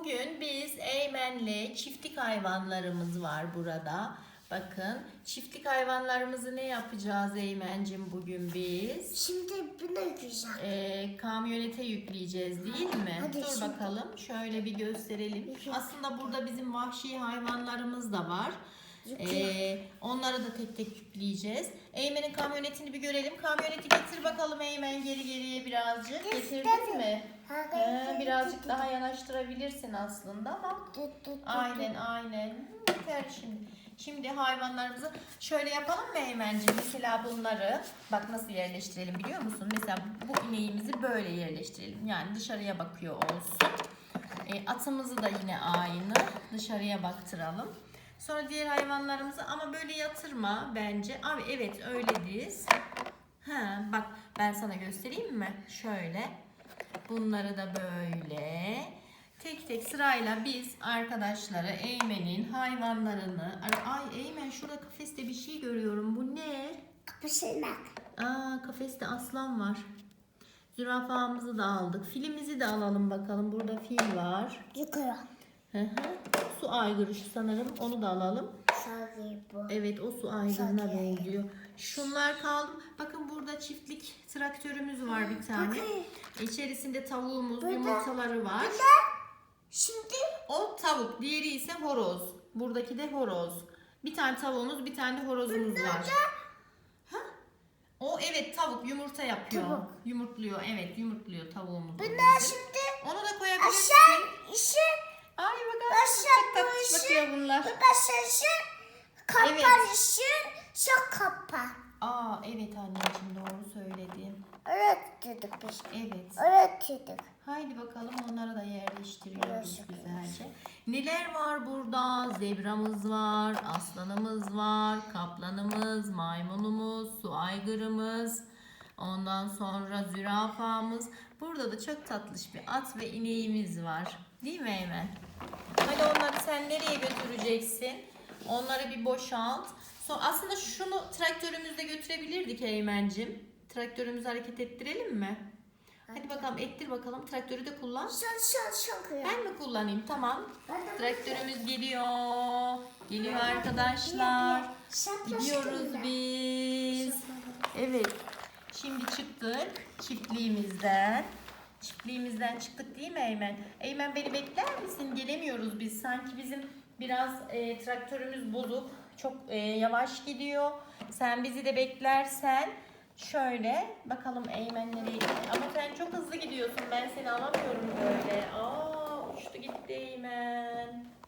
Bugün biz Eymen'le çiftlik hayvanlarımız var burada. Bakın çiftlik hayvanlarımızı ne yapacağız Eymen'cim bugün biz? Şimdi bunu güzel. Ee, kamyonete yükleyeceğiz değil mi? Hadi Dur şimdi. bakalım şöyle bir gösterelim. Aslında burada bizim vahşi hayvanlarımız da var. Ee, onları da tek tek yükleyeceğiz. Eymen'in kamyonetini bir görelim. Kamyoneti getir bakalım Eymen geri geriye birazcık. Getirdin mi? Ee, birazcık daha yanaştırabilirsin aslında ama aynen aynen. Yeter şimdi. Şimdi hayvanlarımızı şöyle yapalım mı Eymen'ciğim? Mesela bunları bak nasıl yerleştirelim biliyor musun? Mesela bu ineğimizi böyle yerleştirelim. Yani dışarıya bakıyor olsun. E, atımızı da yine aynı dışarıya baktıralım. Sonra diğer hayvanlarımızı ama böyle yatırma bence. Abi evet öyle diz. Ha, bak ben sana göstereyim mi? Şöyle. Bunları da böyle tek tek sırayla biz arkadaşlara Eymen'in hayvanlarını ay Eymen şurada kafeste bir şey görüyorum. Bu ne? Kapışırmak. Aa kafeste aslan var. Zürafamızı da aldık. Filimizi de alalım bakalım. Burada fil var. Yukarı. Hı hı. Su aygırışı sanırım. Onu da alalım. Evet o su aygırına benziyor. Şunlar kaldı. Bakın burada çiftlik traktörümüz var bir tane. Bakın. İçerisinde tavuğumuz, Burada- yumurtaları var. Şimdi O tavuk, diğeri ise horoz. Buradaki de horoz. Bir tane tavuğumuz, bir tane de horozumuz var. Ha? O evet tavuk yumurta yapıyor. Tavuk. Yumurtluyor. Evet yumurtluyor tavuğumuz. bunlar şimdi Onu da koyabilirsin. aşağı işi Ay bakın Aşağı çok işi- bakıyor bunlar. başlasın. Kapar Evet. işin çok kapar. Aa evet anneciğim doğru söyledin. Öğrettik biz. Evet. Öğrettik. Haydi bakalım onları da yerleştiriyoruz Yerleştiriyoruz. güzelce. Neler var burada? Zebramız var, aslanımız var, kaplanımız, maymunumuz, su aygırımız. Ondan sonra zürafamız. Burada da çok tatlış bir at ve ineğimiz var. Değil mi Eymen? Hadi onları sen nereye götüreceksin? Onları bir boşalt. Sonra aslında şunu traktörümüzde götürebilirdik Eymen'cim. Traktörümüzü hareket ettirelim mi? Hadi bakalım ettir bakalım. Traktörü de kullan. Sen sen kıyar. Ben mi kullanayım? Tamam. Traktörümüz geliyor. Geliyor arkadaşlar. Gidiyoruz biz. Evet. Şimdi çıktık çiftliğimizden. Çiftliğimizden çıktık değil mi Eymen? Eymen beni bekler misin? Gelemiyoruz biz. Sanki bizim biraz e, traktörümüz bozuk. Çok e, yavaş gidiyor. Sen bizi de beklersen şöyle bakalım Eymen nereye? Ama sen çok hızlı gidiyorsun. Ben seni alamıyorum böyle. Aa uçtu gitti Eymen.